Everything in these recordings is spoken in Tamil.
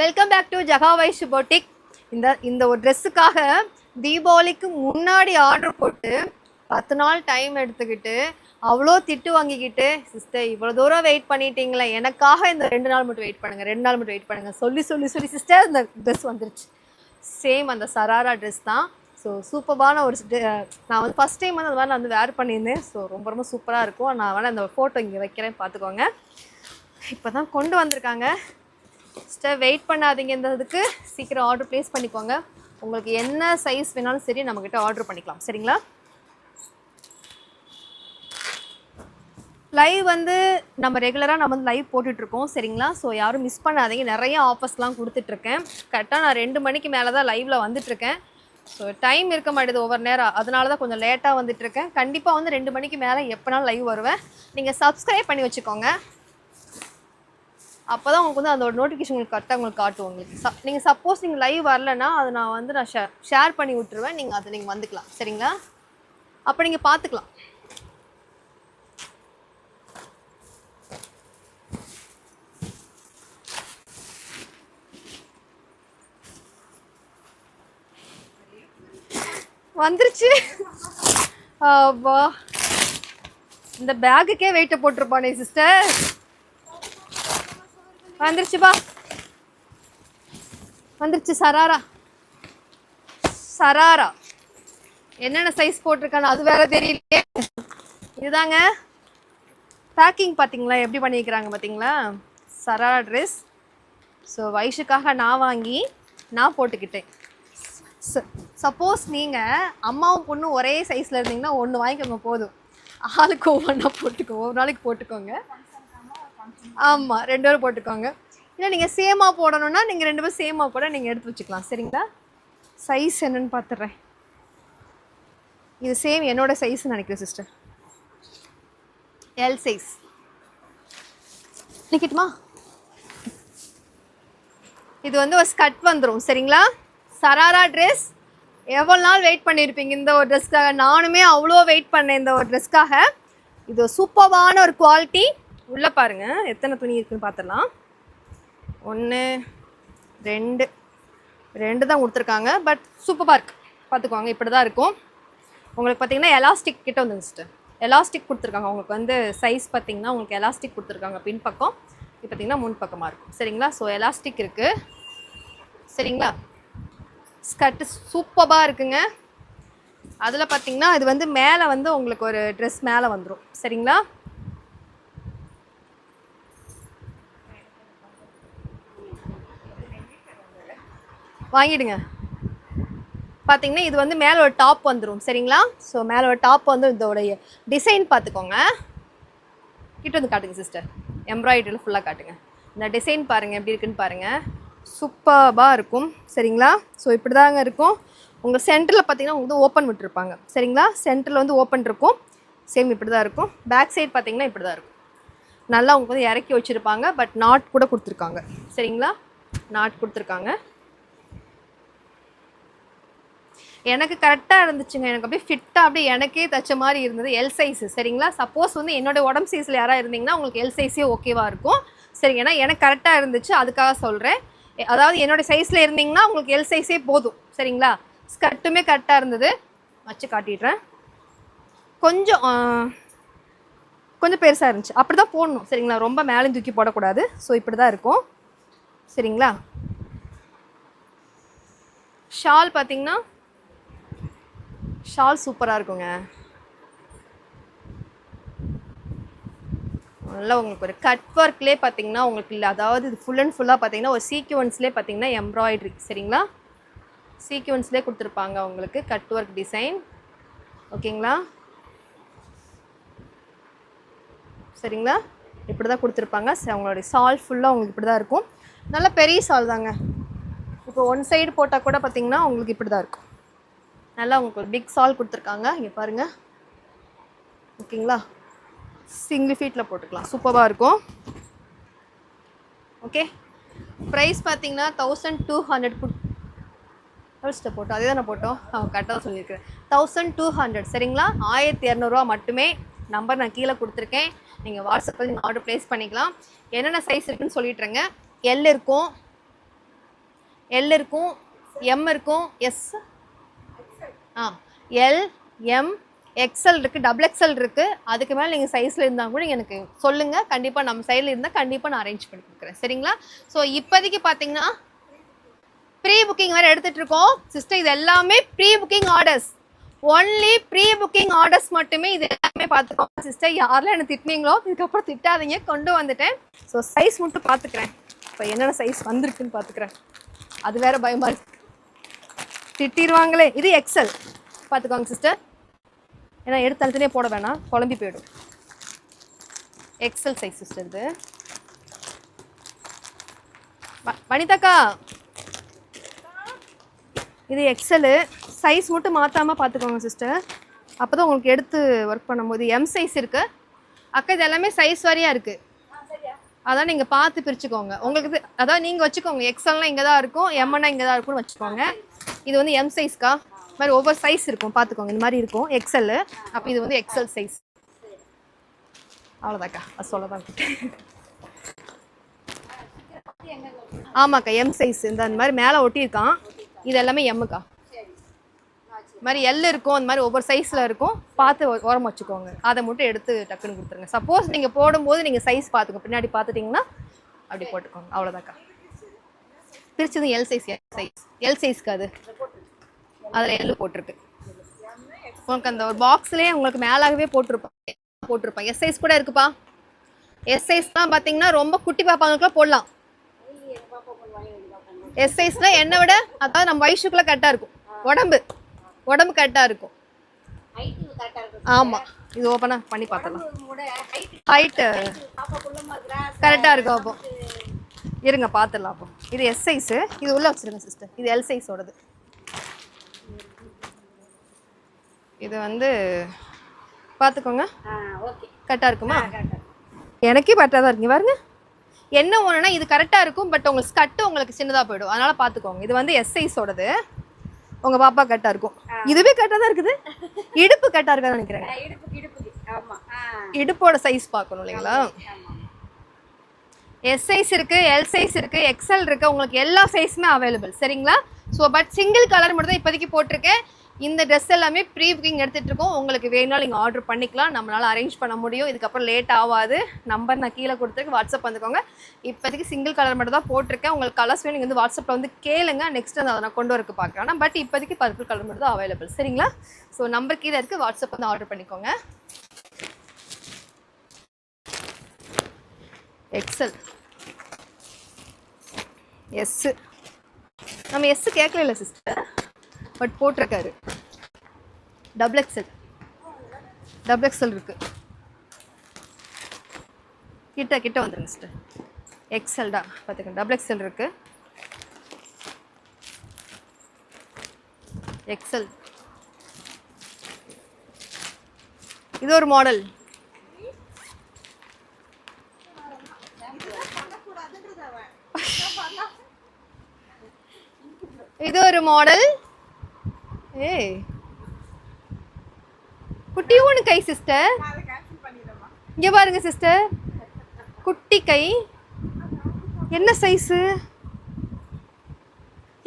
வெல்கம் பேக் டு ஜகா வைஷ் இந்த இந்த ஒரு ட்ரெஸ்ஸுக்காக தீபாவளிக்கு முன்னாடி ஆர்டர் போட்டு பத்து நாள் டைம் எடுத்துக்கிட்டு அவ்வளோ திட்டு வாங்கிக்கிட்டு சிஸ்டர் இவ்வளோ தூரம் வெயிட் பண்ணிட்டீங்களே எனக்காக இந்த ரெண்டு நாள் மட்டும் வெயிட் பண்ணுங்கள் ரெண்டு நாள் மட்டும் வெயிட் பண்ணுங்க. சொல்லி சொல்லி சொல்லி சிஸ்டர் இந்த ட்ரெஸ் வந்துருச்சு. சேம் அந்த சராரா ட்ரெஸ் தான். ஸோ சூப்பரான ஒரு நான் வந்து ஃபஸ்ட் டைம் வந்து அந்த மாதிரி நான் வந்து வேர் பண்ணியிருந்தேன். ஸோ ரொம்ப ரொம்ப சூப்பராக இருக்கும். நான் வேணால் அந்த ஃபோட்டோ இங்கே வைக்கிறேன் பார்த்துக்கோங்க. இப்போ தான் கொண்டு வந்திருக்காங்க. சிஸ்டர் வெயிட் பண்ணாதீங்க இந்த இதுக்கு. சீக்கிரம் ஆர்டர் ப்ளேஸ் பண்ணிக்கோங்க. உங்களுக்கு என்ன சைஸ் வேணாலும் சரி நம்மக்கிட்ட ஆர்டர் பண்ணிக்கலாம். சரிங்களா? லைவ் வந்து நம்ம ரெகுலராக நம்ம வந்து லைவ் போட்டுட்ருக்கோம். சரிங்களா? ஸோ யாரும் மிஸ் பண்ணாதீங்க. நிறைய ஆஃபர்ஸ்லாம் கொடுத்துட்ருக்கேன். கரெக்டாக நான் ரெண்டு மணிக்கு மேலே தான் லைவில் வந்துட்ருக்கேன். ஸோ டைம் இருக்க மாட்டேது ஒவ்வொரு நேரம் அதனால தான் கொஞ்சம் லேட்டாக வந்துட்டுருக்கேன் கண்டிப்பாக வந்து ரெண்டு மணிக்கு மேலே எப்போனாலும் லைவ் வருவேன். நீங்கள் சப்ஸ்கிரைப் பண்ணி வச்சுக்கோங்க. அப்போ தான் உங்களுக்கு வந்து அதோட நோட்டிஃபிகேஷன் உங்களுக்கு கரெக்டாக உங்களுக்கு காட்டும் உங்களுக்கு. ச நீங்கள் சப்போஸ் நீங்கள் லைவ் வரலன்னா அதை நான் வந்து நான் ஷே ஷேர் பண்ணி விட்டுருவேன். நீங்கள் அதை நீங்கள் வந்துக்கலாம். சரிங்களா? அப்போ நீங்கள் பார்த்துக்கலாம். வந்துருச்சு. அப்பா இந்த பேக்குக்கே வெயிட்டை போட்டிருப்பானே சிஸ்டர் வந்துருச்சுப்பா வந்துருச்சு சராரா. சராரா. என்னென்ன சைஸ் போட்டிருக்கான்னு அது வேற தெரியலையே. இதுதாங்க. பேக்கிங் பார்த்தீங்களா? எப்படி பண்ணியிருக்கிறாங்க பார்த்தீங்களா? சராரா ட்ரெஸ் ஸோ வயசுக்காக நான் வாங்கி நான் போட்டுக்கிட்டேன். சப்போஸ் நீங்கள் அம்மாவும் பொண்ணும் ஒரே சைஸில் இருந்தீங்கன்னா ஒன்று வாங்கிக்கோங்க போதும். ஆளுக்கு ஒவ்வொன்றா போட்டுக்கோ ஒரு நாளைக்கு போட்டுக்கோங்க. ஆமாம் ரெண்டு பேரும் போட்டுக்கோங்க. இல்லை நீங்கள் சேமாக போடணும்னா நீங்கள் ரெண்டு பேரும் சேமாக போட நீங்கள் எடுத்து வச்சுக்கலாம். சரிங்களா? சைஸ் என்னன்னு பார்த்துட்றேன் இது சேம் என்னோட சைஸ்ன்னு நினைக்கிறேன் சிஸ்டர் எல் சைஸ் நிற்கட்டுமா இது வந்து ஒரு ஸ்கட் வந்துடும் சரிங்களா? சராரா ட்ரெஸ் எவ்வளோ நாள் வெயிட் பண்ணியிருப்பீங்க இந்த ஒரு ட்ரெஸ்க்காக நானுமே அவ்வளோ வெயிட் பண்ணேன் இந்த ஒரு ட்ரெஸ்க்காக இது சூப்பர்வான ஒரு குவாலிட்டி உள்ளே பாருங்கள் எத்தனை துணி இருக்குன்னு பார்த்துடலாம் ஒன்று ரெண்டு. ரெண்டு தான் கொடுத்துருக்காங்க. பட் சூப்பராக பார்க் பார்த்துக்குவாங்க இப்படி தான் இருக்கும். உங்களுக்கு பார்த்தீங்கன்னா எலாஸ்டிக் கிட்ட வந்துங்க சிஸ்டர் எலாஸ்டிக் கொடுத்துருக்காங்க. உங்களுக்கு வந்து சைஸ் பார்த்தீங்கன்னா உங்களுக்கு எலாஸ்டிக் கொடுத்துருக்காங்க. பின்பக்கம் இது பார்த்திங்கன்னா முன் பக்கமாக இருக்கும். சரிங்களா? ஸோ எலாஸ்டிக் இருக்குது சரிங்களா? ஸ்கர்ட்டு சூப்பராக இருக்குங்க. அதில் பார்த்தீங்கன்னா இது வந்து மேலே வந்து உங்களுக்கு ஒரு ட்ரெஸ் மேலே வந்துடும் சரிங்களா? வாங்கிடுங்க. பார்த்தீங்கன்னா இது வந்து மேலே ஒரு டாப் வந்துடும் சரிங்களா? ஸோ மேலே ஒரு டாப் வந்து இதோடைய டிசைன் பார்த்துக்கோங்க கிட்ட வந்து காட்டுங்க சிஸ்டர் எம்ப்ராய்டரியில் ஃபுல்லாக காட்டுங்க. இந்த டிசைன் பாருங்கள் எப்படி இருக்குன்னு பாருங்கள் சூப்பராக இருக்கும். சரிங்களா? ஸோ இப்படி தாங்க இருக்கும் உங்கள் சென்டரில் பார்த்தீங்கன்னா உங்களுக்கு வந்து ஓப்பன் விட்டுருப்பாங்க. சரிங்களா? சென்டரில் வந்து ஓப்பன் இருக்கும். சேம் இப்படி தான் இருக்கும். பேக் சைட் பார்த்தீங்கன்னா இப்படி தான் இருக்கும். நல்லா உங்களுக்கு வந்து இறக்கி வச்சுருப்பாங்க பட் நாட் கூட கொடுத்துருக்காங்க. சரிங்களா? நாட் கொடுத்துருக்காங்க. எனக்கு கரெக்டாக இருந்துச்சுங்க. எனக்கு அப்படியே ஃபிட்டாக அப்படியே எனக்கே தச்ச மாதிரி இருந்தது. எல் சைஸ் சரிங்களா? சப்போஸ் வந்து என்னோட உடம்பு சைஸில் யாராக இருந்தீங்கன்னா உங்களுக்கு எல் சைஸே ஓகேவாக இருக்கும். சரிங்க ஏன்னா எனக்கு கரெக்டாக இருந்துச்சு. அதுக்காக சொல்கிறேன் அதாவது என்னோட சைஸில் இருந்தீங்கன்னா உங்களுக்கு எல் சைஸே போதும். சரிங்களா? ஸ்கர்ட்டுமே கரெக்டாக இருந்தது. வச்சு காட்டிடுறேன். கொஞ்சம் கொஞ்சம் பெருசாக இருந்துச்சு. அப்படி தான் போடணும் சரிங்களா? ரொம்ப மேலே தூக்கி போடக்கூடாது. ஸோ இப்படி தான் இருக்கும். சரிங்களா? ஷால் பார்த்தீங்கன்னா ஷால் சூப்பராக இருக்குங்க. நல்லா உங்களுக்கு ஒரு கட் ஒர்க்லேயே பார்த்தீங்கன்னா உங்களுக்கு இல்லை. அதாவது இது ஃபுல் அண்ட் ஃபுல்லாக பார்த்தீங்கன்னா ஒரு சீக்வன்ஸ்லேயே பார்த்தீங்கன்னா எம்ப்ராய்ட்ரி சரிங்களா? சீக்வன்ஸ்லேயே கொடுத்துருப்பாங்க உங்களுக்கு கட் ஒர்க் டிசைன் ஓகேங்களா? சரிங்களா? இப்படி தான் கொடுத்துருப்பாங்க. ச- அவங்களுடைய சால் ஃபுல்லாக உங்களுக்கு இப்படி தான் இருக்கும். நல்ல பெரிய சால் தாங்க. இப்போ ஒன் சைடு போட்டால் கூட பார்த்தீங்கன்னா உங்களுக்கு இப்படி தான் இருக்கும். நல்லா உங்களுக்கு ஒரு பிக் சால் கொடுத்துருக்காங்க. இங்கே பாருங்கள் ஓகேங்களா? சிங்கிள் ஃபீட்டில் போட்டுக்கலாம். சூப்பராக இருக்கும். ஓகே? ப்ரைஸ் பார்த்தீங்கன்னா தௌசண்ட் டூ ஹண்ட்ரட் ஃபர்ஸ்ட்டை போட்டோம். அதே தானே போட்டோம் அவன் கரெக்டாக சொல்லியிருக்கிறேன். தௌசண்ட் டூ ஹண்ட்ரட் சரிங்களா? ஆயிரத்தி இரநூறுவா மட்டுமே நம்பர் நான் கீழே கொடுத்துருக்கேன். நீங்கள் வாட்ஸ்அப்பில் நீங்கள் ஆர்டர் ப்ளேஸ் பண்ணிக்கலாம். என்னென்ன சைஸ் இருக்குன்னு சொல்லிட்டுருங்க. எல் இருக்கும். எல் இருக்கும். எம் இருக்கும். எஸ் ஆ எல் எம் எக்ஸல் இருக்குது டபுள் எக்ஸல் இருக்குது அதுக்கு மேலே நீங்கள் சைஸில் இருந்தால் கூட எனக்கு சொல்லுங்கள் கண்டிப்பாக நம்ம சைடில் இருந்தால் கண்டிப்பாக நான் அரேஞ்ச் பண்ணி கொடுக்குறேன். சரிங்களா? ஸோ இப்போதைக்கு பார்த்தீங்கன்னா ப்ரீ புக்கிங் வேறு எடுத்துகிட்டு இருக்கோம். சிஸ்டர் இது எல்லாமே pre booking orders only pre booking orders மட்டுமே இது எல்லாமே பார்த்துக்கோங்க. சிஸ்டர் யாரெல்லாம் என்ன திட்டினீங்களோ இதுக்கப்புறம் திட்டாதீங்க. கொண்டு வந்துட்டேன். ஸோ சைஸ் மட்டும் பார்த்துக்கிறேன். இப்போ என்னென்ன சைஸ் வந்திருக்குன்னு பார்த்துக்கிறேன். அது வேறு பயமாக இருக்குது திட்டிடுவாங்களே இது எக்ஸல் பார்த்துக்கோங்க சிஸ்டர் ஏன்னா எடுத்து தனித்தனியே போட வேணாம். குழம்பி போயிடும். எக்ஸல் சைஸ் சிஸ்டர் இது. வனிதாக்கா. இது எக்ஸலு சைஸ் மட்டும் மாற்றாமல் பார்த்துக்கோங்க சிஸ்டர் அப்போ தான் உங்களுக்கு எடுத்து ஒர்க் பண்ணும்போது எம் சைஸ் இருக்குது அக்கா இது எல்லாமே சைஸ் வாரியாக இருக்குது அதான் நீங்கள் பார்த்து பிரிச்சுக்கோங்க. உங்களுக்கு அதான் நீங்கள் வச்சுக்கோங்க. எக்ஸ்எல்னால் இங்கே தான் இருக்கும் எம்என்னா இங்கே தான் இருக்கும்னு வச்சுக்கோங்க. இது வந்து எம் சைஸ்க்கா இது மாதிரி ஒவ்வொரு சைஸ் இருக்கும். பார்த்துக்கோங்க. இந்த மாதிரி இருக்கும். எக்ஸல் அப்போ இது வந்து எக்ஸல் சைஸ் அவ்வளோதாக்கா அது சொல்ல தான் ஆமாக்கா எம் சைஸ் இந்த அந்த மாதிரி மேலே ஒட்டியிருக்கான். இது எல்லாமே எம்முக்கா இது மாதிரி எல் இருக்கும் அந்த மாதிரி ஒவ்வொரு சைஸில் இருக்கும். பார்த்து உரம் வச்சுக்கோங்க. அதை மட்டும் எடுத்து டக்குன்னு கொடுத்துருங்க. சப்போஸ் நீங்கள் போடும்போது நீங்கள் சைஸ் பார்த்துக்கோங்க பின்னாடி பார்த்துட்டிங்கன்னா அப்படி போட்டுக்கோங்க. அவ்வளோதாக்கா பிரிச்சது L size L size L சைஸ்க்கு அது. அதில் எல் போட்டிருக்கு. உங்களுக்கு அந்த ஒரு பாக்ஸ்லேயே உங்களுக்கு மேலாகவே போட்டிருப்பாங்க போட்டிருப்பாங்க எஸ் சைஸ் கூட இருக்குப்பா. எஸ் சைஸ்லாம் பார்த்தீங்கன்னா ரொம்ப குட்டி பாப்பாங்களுக்குலாம் போடலாம். எஸ் சைஸ்னால் என்னை விட அதாவது நம்ம வயசுக்குள்ளே கரெக்டாக இருக்கும். உடம்பு. உடம்பு கரெக்டாக இருக்கும். ஆமாம் இது ஓப்பனாக பண்ணி பார்த்தலாம் ஹைட்டு கரெக்டாக இருக்கும். அப்போ. இருங்க பார்த்துடலாம் அப்போ. இது எஸ் சைஸு இது உள்ளே வச்சுருங்க சிஸ்டர் இது எல் சைஸோடது இது வந்து பார்த்துக்கோங்க. கரெக்டாக இருக்குமா? எனக்கே கரெக்டாக தான் இருக்குங்க பாருங்க. என்ன ஒன்றுனா இது கரெக்டாக இருக்கும் பட் உங்களுக்கு ஸ்கட்டு உங்களுக்கு சின்னதாக போயிடும். அதனால் பார்த்துக்கோங்க. இது வந்து எஸ் சைஸோடது உங்கள் பாப்பா கரெக்டாக இருக்கும். இதுவே கரெக்டாக தான் இருக்குது. இடுப்பு கரெக்டாக இருக்கான்னு நினைக்கிறேன். இடுப்போட சைஸ் பார்க்கணும் இல்லைங்களா? எஸ் சைஸ் இருக்கு எல் சைஸ் இருக்கு எக்ஸ்எல் இருக்கு. உங்களுக்கு எல்லா சைஸுமே அவைலபிள் சரிங்களா? ஸோ பட் சிங்கிள் கலர் மட்டும் தான் இப்போதைக்கு போட்டிருக்கேன். இந்த ட்ரெஸ் எல்லாமே ப்ரீ புக்கிங் எடுத்துட்டு இருக்கோம் உங்களுக்கு வேணாலும் நீங்கள் ஆர்டர் பண்ணிக்கலாம். நம்மளால் அரேஞ்ச் பண்ண முடியும். இதுக்கப்புறம் லேட் ஆகாது. நம்பர் நான் கீழே கொடுத்துருக்கு வாட்ஸ்அப் வந்துக்கோங்க. இப்போதைக்கு சிங்கிள் கலர் மட்டும் தான் போட்டிருக்கேன். உங்களுக்கு கலர்ஸ் வேணும் நீங்கள் வந்து வாட்ஸ்அப்பில் வந்து கேளுங்க. நெக்ஸ்ட் அதை நான் கொண்டு வரக்கு பார்க்குறேன். பட் இப்போதைக்கு பர்பிள் கலர் மட்டும் தான் அவைலபிள் சரிங்களா? ஸோ நம்பர் கீழே இருக்குது வாட்ஸ்அப் வந்து ஆர்டர் பண்ணிக்கோங்க. எக்ஸல் எஸ்ஸு நம்ம எஸ்ஸு கேட்கல சிஸ்டர் பட் போட்டிருக்காரு. டபுள் எக்ஸல் டபுள் எக்ஸல் இருக்கு. கிட்ட கிட்ட வந்துருங்க சிஸ்டர் எக்ஸல்டா பார்த்துக்கோங்க டபுள் எக்ஸல் இருக்கு. எக்ஸல் இது ஒரு மாடல் இது ஒரு மாடல் ஏய். குட்டி ஒன்று கை சிஸ்டர் இங்கே பாருங்க சிஸ்டர் குட்டி கை. என்ன சைஸு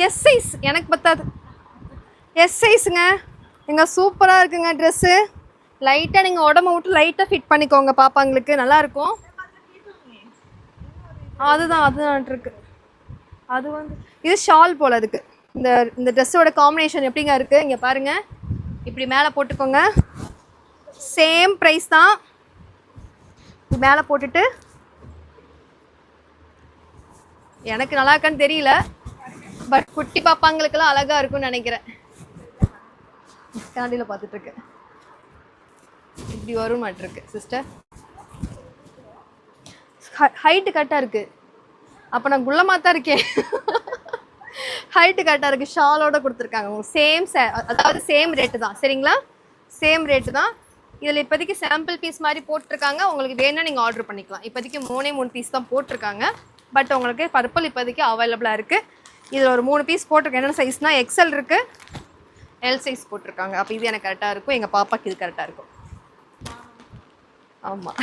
எஸ் சைஸ் எனக்கு பத்தாது. எஸ் சைஸுங்க எங்க சூப்பராக இருக்குங்க ட்ரெஸ்ஸு லைட்டாக நீங்கள் உடம்ப விட்டு லைட்டாக ஃபிட் பண்ணிக்கோங்க பாப்பாங்களுக்கு. நல்லாயிருக்கும் அதுதான் அதுதான் இருக்கு. அது வந்து இது ஷால் போல இருக்குது இந்த இந்த ட்ரெஸ்ஸோட காம்பினேஷன் எப்படிங்க இருக்கு? இங்க பாருங்க. இப்படி மேலே போட்டுக்கோங்க. சேம் ப்ரைஸ் தான். மேலே போட்டுட்டு. எனக்கு நல்லா இருக்கான்னு தெரியல. பட் குட்டி பாப்பாங்களுக்கெல்லாம் அழகா இருக்கும்னு நினைக்கிறேன். கண்ணாடியில் பார்த்துட்டு இருக்கேன் இப்படி வரும் மாட்டிருக்கு சிஸ்டர் ஹைட்டு கரெக்டாக இருக்கு. அப்போ நான் குள்ளமாக தான் இருக்கேன். ஹைட்டு கரெக்டாக இருக்குது ஷாலோட கொடுத்துருக்காங்க. உங்களுக்கு சேம் அதாவது சேம் ரேட்டு தான். சரிங்களா? சேம் ரேட்டு தான். இதில் இப்போதைக்கு சாம்பிள் பீஸ் மாதிரி போட்டிருக்காங்க. உங்களுக்கு வேணும்னா நீங்கள் ஆர்டர் பண்ணிக்கலாம். இப்போதைக்கு மூணே மூணு பீஸ் தான் போட்டிருக்காங்க. பட் உங்களுக்கு பர்பிள் இப்போதைக்கு அவைலபிளாக இருக்குது இதில் ஒரு மூணு பீஸ் போட்டிருக்கேன். என்னென்ன சைஸ்னால் எக்ஸல் இருக்குது எல் சைஸ் போட்டிருக்காங்க. அப்போ இது எனக்கு கரெக்டாக இருக்கும். எங்கள் பாப்பாக்கு இது கரெக்டாக இருக்கும். ஆமாம்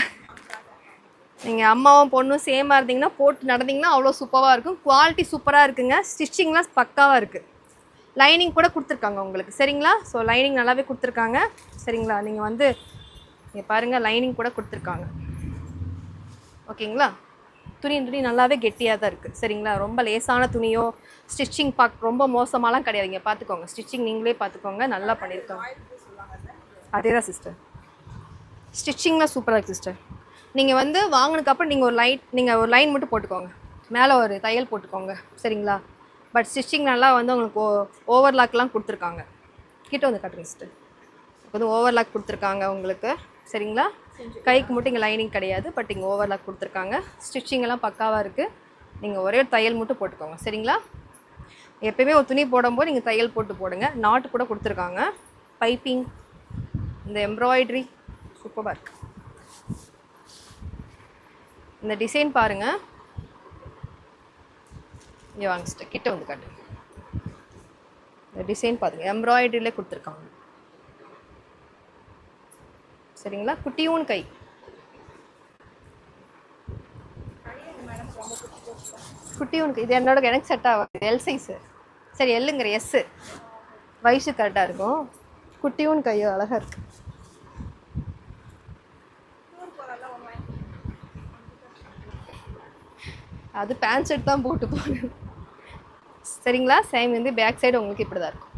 நீங்கள் அம்மாவும் பொண்ணும் சேமாக இருந்தீங்கன்னா போட்டு நடந்தீங்கன்னா அவ்வளோ சூப்பராக இருக்கும். குவாலிட்டி சூப்பராக இருக்குங்க. ஸ்டிச்சிங்லாம் பக்காவாக இருக்குது லைனிங் கூட கொடுத்துருக்காங்க உங்களுக்கு. சரிங்களா? ஸோ லைனிங் நல்லாவே கொடுத்துருக்காங்க. சரிங்களா? நீங்கள் வந்து நீங்கள் பாருங்கள் லைனிங் கூட கொடுத்துருக்காங்க. ஓகேங்களா? துணி துணி நல்லாவே கெட்டியாக தான் இருக்குது சரிங்களா? ரொம்ப லேசான துணியோ ஸ்டிச்சிங் பாக் ரொம்ப மோசமாலாம் கிடையாதுங்க பார்த்துக்கோங்க ஸ்டிச்சிங் நீங்களே பார்த்துக்கோங்க நல்லா பண்ணியிருக்கோங்க அதே தான் சிஸ்டர் ஸ்டிச்சிங்லாம் சூப்பராக இருக்குது சிஸ்டர் நீங்கள் வந்து வாங்கினதுக்கப்புறம் நீங்கள் ஒரு லைட் நீங்கள் ஒரு லைன் மட்டும் போட்டுக்கோங்க. மேலே ஒரு தையல் போட்டுக்கோங்க. சரிங்களா? பட் ஸ்டிச்சிங் நல்லா வந்து உங்களுக்கு ஓவர்லாக்லாம் கொடுத்துருக்காங்க. கிட்ட வந்து கட்டுங்க சிஸ்டர் வந்து ஓவர்லாக் கொடுத்துருக்காங்க உங்களுக்கு. சரிங்களா? கைக்கு மட்டும் இங்கே லைனிங் கிடையாது பட் இங்கே ஓவர்லாக் கொடுத்துருக்காங்க. ஸ்டிச்சிங் எல்லாம் பக்காவாக இருக்குது நீங்கள் ஒரே ஒரு தையல் மட்டும் போட்டுக்கோங்க. சரிங்களா? எப்பயுமே ஒரு துணி போடும்போது நீங்கள் தையல் போட்டு போடுங்க. நாட்டு கூட கொடுத்துருக்காங்க. பைப்பிங் இந்த எம்ப்ராய்ட்ரி சூப்பராக இருக்குது இந்த டிசைன் பாருங்க. இங்கே வாங்க சிஸ்டர் கிட்ட வந்து காட்டு. இந்த டிசைன் பாருங்க. எம்ப்ராய்டரியிலே கொடுத்துருக்காங்க. சரிங்களா? குட்டியூன் கை. குட்டி கை. இது என்னோட எனக்கு செட் ஆகாது எல் சைஸு சரி எல்லுங்கிற எஸ்ஸு வயசு கரெக்டாக இருக்கும். குட்டியும் கையோ அழகாக இருக்குது அது பேண்ட் ஷர்ட் தான் போட்டு போகணும் சரிங்களா? சேம் வந்து பேக் சைடு உங்களுக்கு இப்படி தான் இருக்கும்.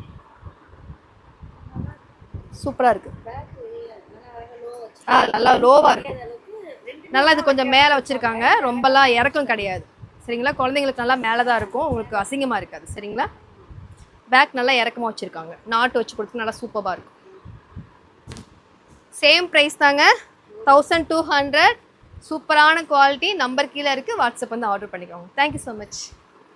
சூப்பராக இருக்கு. ஆ நல்லா லோவாக இருக்கு. நல்லா இது கொஞ்சம் மேலே வச்சுருக்காங்க. ரொம்பலாம் இறக்கம் கிடையாது. சரிங்களா? குழந்தைங்களுக்கு நல்லா மேலே தான் இருக்கும். உங்களுக்கு அசிங்கமாக இருக்காது. சரிங்களா? பேக் நல்லா இறக்கமாக வச்சுருக்காங்க. நாட்டு வச்சு கொடுத்து நல்லா சூப்பராக இருக்கும். சேம் ப்ரைஸ் தாங்க. தௌசண்ட் டூ ஹண்ட்ரட் சூப்பரான குவாலிட்டி நம்பர் கீழே இருக்குது வாட்ஸ்அப் வந்து ஆர்டர் பண்ணிக்கோங்க. Thank you so much